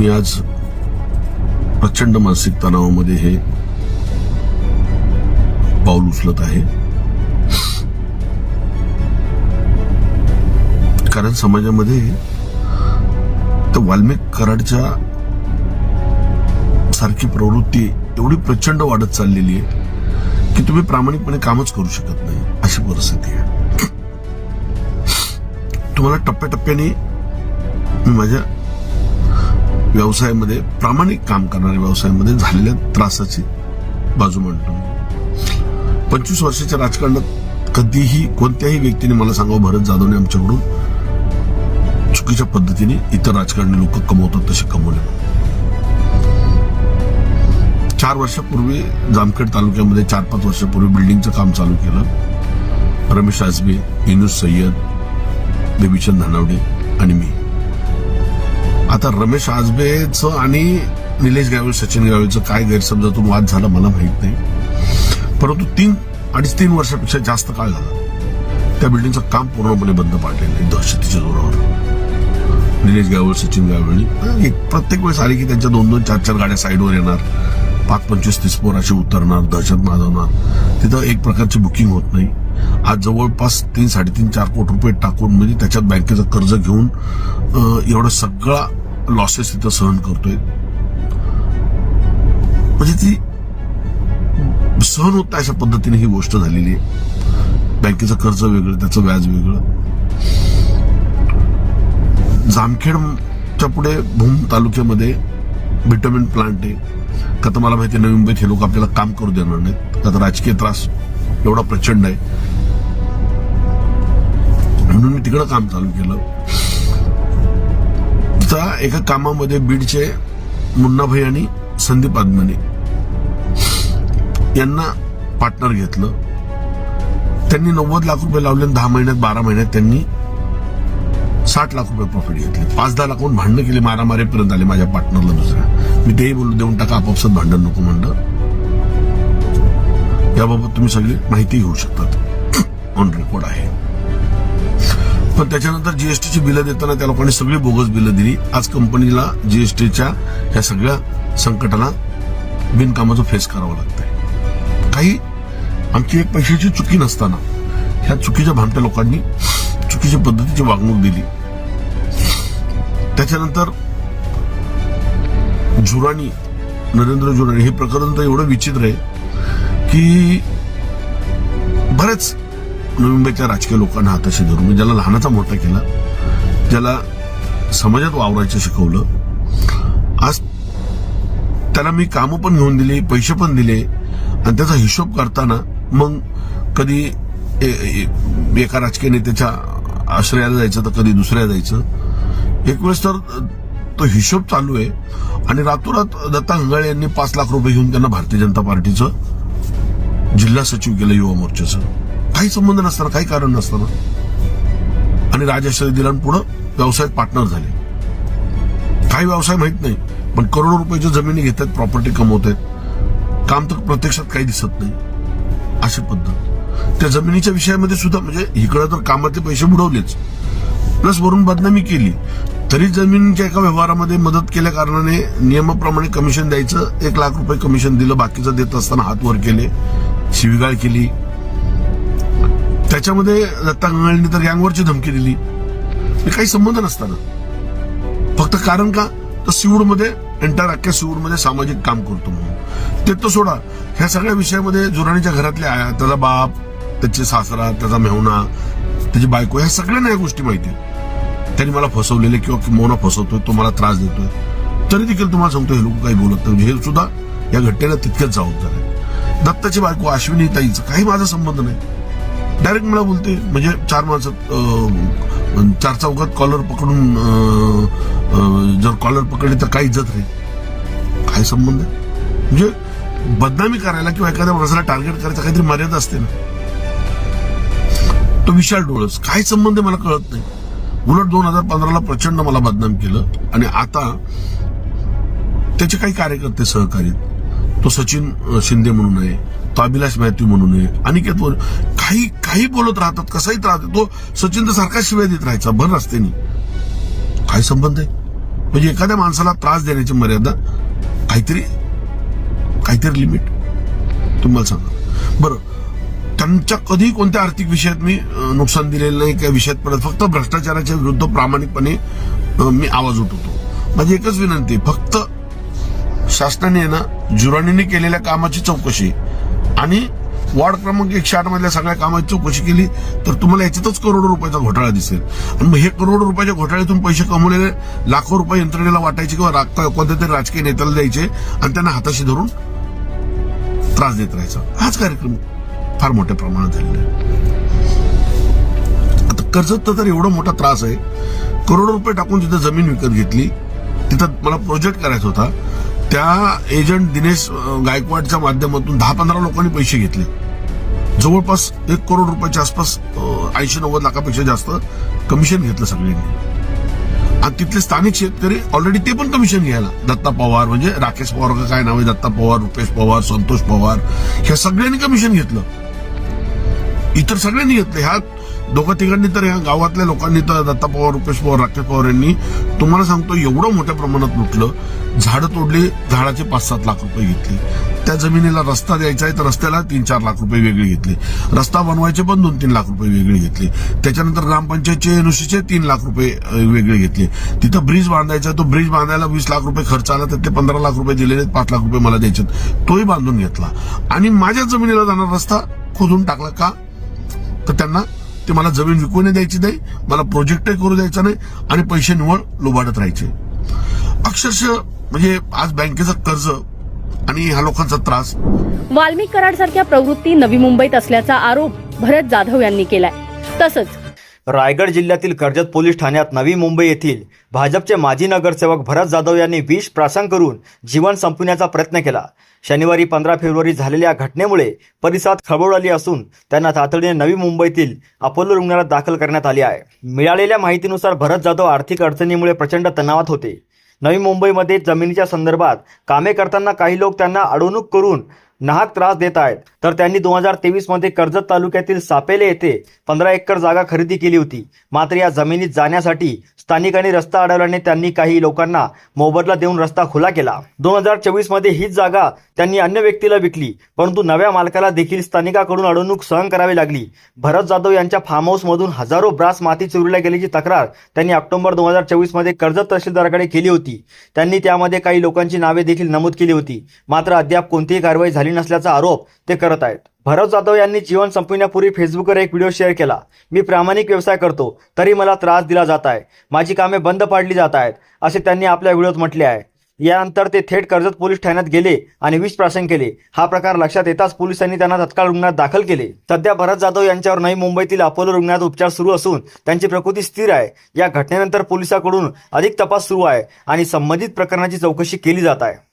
मी आज प्रचंड मानसिक तणावामध्ये हे पाऊल उचलत आहे. कारण समाजामध्ये तर वाल्मिक कराडच्या सारखी प्रवृत्ती एवढी प्रचंड वाढत चाललेली आहे की तुम्ही प्रामाणिकपणे कामच करू शकत नाही अशी परिस्थिती आहे. तुम्हाला टप्प्याटप्प्याने मी माझ्या व्यवसायामध्ये प्रामाणिक काम करणाऱ्या व्यवसायामध्ये झालेल्या त्रासाची बाजू मांडतो. पंचवीस वर्षाच्या राजकारणात कधीही कोणत्याही व्यक्तीने मला सांगावं भरत जाधवने आमच्याकडून चुकीच्या पद्धतीने इतर राजकारणी लोक कमवतात तसे कमवले. चार वर्षापूर्वी जामखेड तालुक्यामध्ये चार पाच वर्षापूर्वी बिल्डिंगचं काम चालू केलं. रमेश आजबे युनुस सय्यद बेबीचंद धानावडे आणि मी. आता रमेश आजबेचं आणि निलेश गावळे सचिन गावळेचं काय गैरसमजातून वाद झाला मला माहीत नाही. परंतु तीन अडीच तीन वर्षापेक्षा जास्त काळ झाला. त्या बिल्डिंगचं काम पूर्णपणे बंद पाडलेलं आहे दहशतीच्या जोरावर. निलेश गावळ सचिन गावळी एक प्रत्येक वेळेस आली की त्यांच्या दोन दोन चार चार गाड्या साईडवर येणार. पाच पंचवीस तीस पोराशी उतरणार दहशत माजवणार. तिथं एक प्रकारची बुकिंग होत नाही. आज जवळपास तीन साडेतीन चार कोटी रुपये टाकून म्हणजे त्याच्यात बँकेचं कर्ज घेऊन एवढा एवढं सगळा लॉसेस तिथं सहन करतोय. म्हणजे ती सहन होत अशा पद्धतीने ही गोष्ट झालेली आहे. बँकेचं कर्ज वेगळं त्याचं व्याज वेगळं. जामखेडच्या पुढे भूम तालुक्यामध्ये व्हिटॅमिन प्लांट आहे. का तर मला माहिती आहे, नवी मुंबईत हे लोक आपल्याला काम करू देणार नाहीत. का तर राजकीय त्रास एवढा प्रचंड आहे. म्हणून मी तिकडं काम चालू केलं. त्या एका कामामध्ये बीडचे मुन्नाभाई आणि संदीप आदमने यांना पार्टनर घेतलं. त्यांनी नव्वद लाख रुपये लावले दहा महिन्यात बारा महिन्यात त्यांनी साठ लाख रुपये प्रॉफिट घेतले. पाच दहा लाखून भांडणं केली मारामारीपर्यंत आले माझ्या पार्टनरला दुसऱ्या. मी तेही बोलू देऊन टाका आपापसात भांडण नको म्हणलं. याबाबत तुम्ही सगळी माहिती घेऊ शकतात. ऑन रेकॉर्ड आहे. पण त्याच्यानंतर जीएसटीची बिलं देताना त्या लोकांनी सगळी बोगस बिलं दिली. आज कंपनीला जीएसटीच्या या सगळ्या संकटाला बिनकामाचं फेस करावं लागतंय. काही आमची एक पैशाची चुकी नसताना ह्या चुकीच्या भामट्या लोकांनी चुकीच्या पद्धतीची वागणूक दिली. त्याच्यानंतर झुराणी नरेंद्र झुराणी हे प्रकरण तर एवढं विचित्र आहे. की बरेच नवी मुंबईच्या राजकीय लोकांना हाताशी धरून म्हणजे ज्याला लहानाचा मोठा केला ज्याला समाजात वावरायचं शिकवलं आज त्याला मी कामं पण घेऊन दिली पैसे पण दिले आणि त्याचा हिशोब करताना मग कधी ए- एका राजकीय नेत्याच्या आश्रयाला जायचं तर कधी दुसऱ्या जायचं. एक वेळेस तर तो हिशोब चालू आहे. आणि रातोरात दत्ता हंगाळे यांनी पाच लाख रुपये घेऊन त्यांना भारतीय जनता पार्टीचं जिल्हा सचिव केलं युवा मोर्चाचं. काही संबंध नसताना काही कारण नसताना. आणि राजाश्रय दिला पुढं व्यवसायात पार्टनर झाले. काही व्यवसाय माहीत नाही पण करोडो रुपयाच्या जमिनी घेतात प्रॉपर्टी कमवत आहेत काम तर प्रत्यक्षात काही दिसत नाही अशी पद्धत. त्या जमिनीच्या विषयामध्ये सुद्धा म्हणजे इकडं तर कामातले पैसे बुडवलेच. प्लस वरून बदनामी केली. तरी जमिनीच्या एका व्यवहारामध्ये मदत केल्या कारणाने नियमाप्रमाणे कमिशन द्यायचं एक लाख रुपये कमिशन दिलं बाकीचं देत असताना हात वर केले. शिवीगाळ केली. त्याच्यामध्ये दत्ता गंगाळीने तर गँगवरची धमकी दिली. हे काही संबंध नसताना. फक्त कारण का? तर सिवूडमध्ये एंटायर अख्ख्या सिवूडमध्ये सामाजिक काम करतो म्हणून. ते तर सोडा. ह्या सगळ्या विषयामध्ये जुराणीच्या घरातले आया त्याचा बाप त्याचे सासरा त्याचा मेहुणा त्याची बायको ह्या सगळ्यांना या गोष्टी माहिती आहेत. त्यांनी मला फसवलेले किंवा मोना फसवतोय तो मला त्रास देतोय. तरी देखील तुम्हाला सांगतो हे लोक काही बोलत नाही. म्हणजे हे सुद्धा या घटनेला तितकेच जबाबदार आहे दत्ताची बायको अश्विनी ताईचं. काही माझा संबंध नाही. डायरेक्ट मला बोलते म्हणजे चार माणसं चार चौकात कॉलर पकडून जर कॉलर पकडली तर काही इज्जत नाही काय संबंध? आहे म्हणजे बदनामी करायला किंवा एखाद्या माणसाला टार्गेट करायचं काहीतरी मर्यादा असते ना. तो विशाल डोळस. काय संबंध आहे मला कळत नाही. उलट दोन हजार पंधराला प्रचंड मला बदनाम केलं आणि आता त्याचे काही कार्यकर्ते सहकारी आहेत. तो सचिन शिंदे म्हणून आहे तो अभिलाष मॅथ्यू म्हणून आहे अनिकेत बोल काही काही बोलत राहतात कसाही त्रास तो सचिन तर सारखा शिवाय देत राहायचा भर रस्त्यानी. काय संबंध आहे? म्हणजे एखाद्या माणसाला त्रास देण्याची मर्यादा काहीतरी काहीतरी लिमिट तुम्हाला सांगा बरं त्यांच्या कधी कोणत्या आर्थिक विषयात मी नुकसान दिलेलं नाही किंवा विषयात पडत फक्त भ्रष्टाचाराच्या विरुद्ध प्रामाणिकपणे मी आवाज उठवतो. माझी एकच विनंती फक्त शासनाने ना जुराणीने केलेल्या कामाची चौकशी. आणि वॉर्ड क्रमांक एकशे आठ मधल्या सगळ्या कामाची चौकशी केली तर तुम्हाला याच्यातच करोडो रुपयाचा घोटाळा दिसेल. आणि मग हे करोडो रुपयाच्या घोटाळ्यातून पैसे कमवलेले लाखो रुपये यंत्रणेला वाटायचे किंवा कोणत्या तरी राजकीय नेत्याला द्यायचे आणि त्यांना हाताशी धरून त्रास देत राहायचा. हाच कार्यक्रम फार मोठ्या प्रमाणात झालेला आहे. आता कर्जत तर एवढा मोठा त्रास आहे. करोडो रुपये टाकून तिथं जमीन विकत घेतली तिथं मला प्रोजेक्ट करायचा होता. त्या एजंट दिनेश गायकवाडच्या माध्यमातून दहा पंधरा लोकांनी पैसे घेतले. जवळपास एक करोड रुपयाच्या आसपास ऐंशी नव्वद लाखापेक्षा जास्त कमिशन घेतलं सगळ्यांनी. आणि तिथले स्थानिक शेतकरी ऑलरेडी ते पण कमिशन घ्यायला. दत्ता पवार म्हणजे राकेश पवार का काय नाव आहे? दत्ता पवार रुपेश पवार संतोष पवार ह्या सगळ्यांनी कमिशन घेतलं. इतर सगळ्यांनी घेतलं. ह्या दोघं तिघांनी तर या गावातल्या लोकांनी तर दत्ता पवार रुपेश पवार राकेश पवार यांनी तुम्हाला सांगतो एवढं मोठ्या प्रमाणात लुटलं झाडं तोडली झाडाचे पाच सात लाख रुपये घेतले. त्या जमिनीला रस्ता द्यायचा आहे तर रस्त्याला तीन चार लाख रुपये वेगळे घेतले. रस्ता बनवायचे पण दोन तीन लाख रुपये वेगळे घेतले. त्याच्यानंतर ग्रामपंचायतचे एनओसीचे तीन लाख रुपये वेगळे घेतले. तिथं ब्रिज बांधायचा तो ब्रिज बांधायला वीस लाख रुपये खर्च आला तर ते पंधरा लाख रुपये दिलेले पाच लाख रुपये मला द्यायचे तोही बांधून घेतला. आणि माझ्या जमिनीला जाणारा रस्ता खोदून टाकला का? तर त्यांना ते मला जमीन विकू नाही द्यायची नाही मला प्रोजेक्टही करू द्यायचा नाही आणि पैसे निवळ लुबाडत राहायचे. अक्षरशः म्हणजे आज बँकेचं कर्ज आणि ह्या लोकांचा त्रास. वाल्मिक कराडसारख्या प्रवृत्ती नवी मुंबईत असल्याचा आरोप भरत जाधव यांनी केलाय. तसंच रायगड जिल्ह्यातील कर्जत पोलीस ठाण्यात नवी मुंबई येथील भाजपचे माजी नगरसेवक भरत जाधव यांनी विष प्राशन करून जीवन संपविण्याचा प्रयत्न केला. शनिवारी पंधरा फेब्रुवारी झालेल्या घटनेमुळे परिसरात खळबळ आली असून त्यांना तातडीने नवी मुंबईतील अपोलो रुग्णालयात दाखल करण्यात आले आहे. मिळालेल्या माहितीनुसार भरत जाधव आर्थिक अडचणीमुळे प्रचंड तणावात होते. नवी मुंबईमध्ये जमिनीच्या संदर्भात कामे करताना काही लोक त्यांना अडवणूक करून नाहक त्रास देत आहेत. तर त्यांनी दोन हजार तेवीसमध्ये कर्जत तालुक्यातील सापेले येथे पंधरा एकर जागा खरेदी केली होती. मात्र या जमिनीत जाण्यासाठी स्थानिकांनी रस्ता अडवल्याने त्यांनी काही लोकांना मोबदला देऊन रस्ता खुला केला. दोन हजार चोवीसमध्ये हीच जागा त्यांनी अन्य व्यक्तीला विकली परंतु नव्या मालकाला देखील स्थानिकाकडून अडवणूक सहन करावी लागली. भरत जाधव यांच्या फार्म हाऊस मधून हजारो ब्रास माती चोरीला गेल्याची तक्रार त्यांनी ऑक्टोबर दोन हजार चोवीसमध्ये कर्जत तहसीलदाराकडे केली होती. त्यांनी त्यामध्ये काही लोकांची नावे देखील नमूद केली होती. मात्र अद्याप कोणतीही कारवाई झाली नसल्याचा आरोप ते करत आहेत. भरत जाधव यांनी जीवन संपविण्यापूर्वी फेसबुकवर एक व्हिडिओ शेअर केला. मी प्रामाणिक व्यवसाय करतो तरी मला त्रास दिला जात आहे. माझी कामे बंद पाडली जात आहेत असे त्यांनी आपल्या व्हिडिओत म्हटले आहे. यानंतर ते थेट कर्जत पोलीस ठाण्यात गेले आणि विष प्राशन केले. हा प्रकार लक्षात येताच पोलिसांनी त्यांना तत्काळ रुग्णात दाखल केले. सध्या भरत जाधव यांच्यावर नवी मुंबईतील अपोलो रुग्णात उपचार सुरू असून त्यांची प्रकृती स्थिर आहे. या घटनेनंतर पोलिसांकडून अधिक तपास सुरू आहे आणि संबंधित प्रकरणाची चौकशी केली जात आहे.